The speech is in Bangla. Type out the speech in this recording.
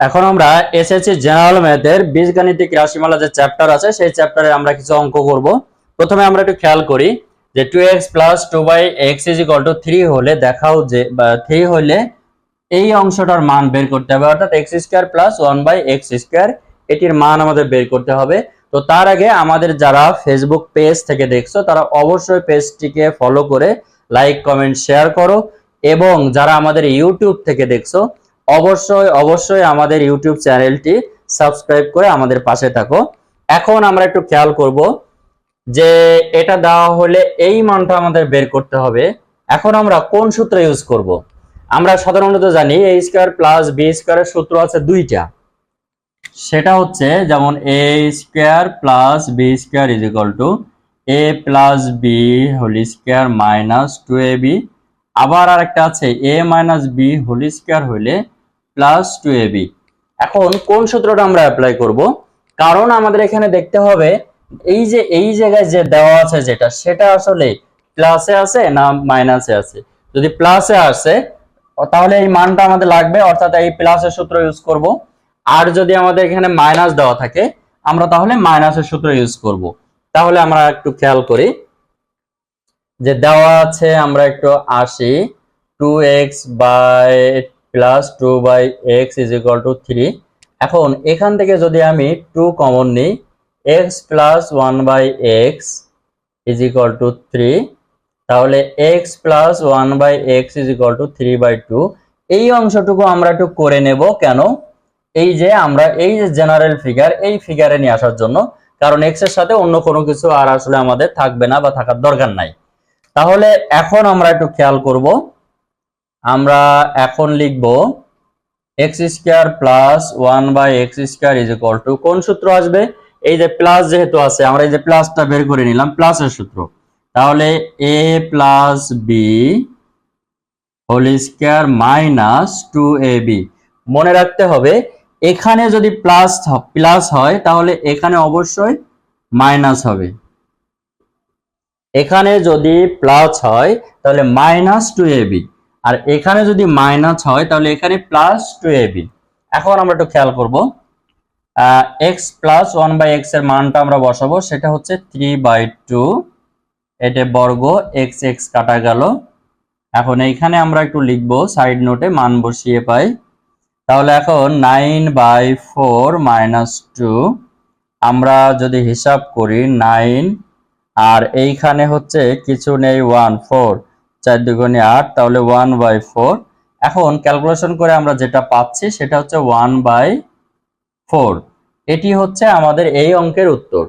এখন আমরা এসএসসি জেনারেল ম্যাথের বীজগাণিতিক রাশিমালা যে চ্যাপ্টার আছে, সেই চ্যাপ্টারে আমরা কিছু অঙ্ক করব। প্রথমে আমরা একটু খেয়াল করি যে two x plus two by x is equal to three হলে দেখাও যে থ্রি হলে এই অংশটার মান বের করতে হবে। অর্থাৎ x square plus one by x square এটির মান আমাদের বের করতে হবে। তো তার আগে আমাদের যারা ফেসবুক পেজ থেকে দেখছ, তারা অবশ্যই পেজটিকে ফলো করে লাইক কমেন্ট শেয়ার করো। এবং যারা আমাদের ইউটিউব থেকে দেখছ অবশ্যই অবশ্যই আমাদের ইউটিউব চ্যানেলটি সাবস্ক্রাইব করে আমাদের পাশে থাকো। এখন আমরা একটু খেয়াল করব যে এটা দেওয়া হলে এই মানটা আমাদের বের করতে হবে। এখন আমরা কোন সূত্র ইউজ করব? আমরা সাধারণত জানি এ স্কোয়ার প্লাস বি স্কোয়ারের সূত্র আছে দুইটা। সেটা হচ্ছে যেমন a square plus b square is equal to a plus b whole square minus two a b আবার আরেকটা আছে a minus b whole square হইলে প্লাস টু এ বি এখন কোন সূত্রটা আমরা অ্যাপ্লাই করব? কারণ আমাদের এখানে দেখতে হবে, এই যে, এই জায়গায় যে দেওয়া আছে যেটা, সেটা আসলে প্লাসে আছে না মাইনাসে আছে? যদি প্লাসে আসে, তাহলে এই মানটা আমাদের লাগবে, অর্থাৎ এই প্লাসের সূত্র ইউজ করব। আর যদি আমাদের এখানে মাইনাস দেওয়া থাকে, আমরা তাহলে মাইনাসের সূত্র ইউজ করব। তাহলে আমরা একটু খেয়াল করি যে দেওয়া আছে, আমরা একটু আসি। Two x by plus two by x is equal to three এখন এখান থেকে যদি আমি টু কমন নিই x plus one by x is equal to three তাহলে x plus one by x is equal to three by two এই অংশটুকু আমরা একটু করে নেব, কেন? এই যে আমরা, এই যে জেনারেল ফিগার এই ফিগারে নিয়ে আসার জন্য। কারণ এক্সের সাথে অন্য কোনো কিছু আর আসলে আমাদের থাকবে না বা থাকার দরকার নাই। তাহলে এখন আমরা একটু খেয়াল করব। আমরা এখন লিখব x square plus one by x square is equal to কোন সূত্র আসবে? এই যে প্লাস যেহেতু আছে, আমরা এই যে প্লাসটা বের করে নিলাম প্লাসের সূত্র। তাহলে a plus b whole square minus two a b মনে রাখতে হবে, এখানে যদি প্লাস প্লাস হয়, তাহলে এখানে অবশ্যই মাইনাস হবে। এখানে যদি প্লাস হয়, তাহলে মাইনাস টু এবি আর এখানে যদি মাইনাস হয়, তাহলে এখানে প্লাস টু এবি এখন আমরা একটু খেয়াল করব। এক্স প্লাস ওয়ান বাই এক্সের মানটা আমরা বসাবো, সেটা হচ্ছে থ্রি বাই টু এটা বর্গ এক্স এক্স কাটা গেল। এখন এইখানে আমরা একটু লিখব সাইড নোটে মান বসিয়ে পাই। তাহলে এখন nine by four minus two আমরা যদি হিসাব করি নাইন আর এইখানে হচ্ছে কিছু নেই ওয়ান ফোর চার দুগুণে আট, তাহলে ওয়ান বাই ফোর এখন ক্যালকুলেশন করে আমরা যেটা পাচ্ছি সেটা হচ্ছে ওয়ান বাই ফোর এটি হচ্ছে আমাদের এই অঙ্কের উত্তর।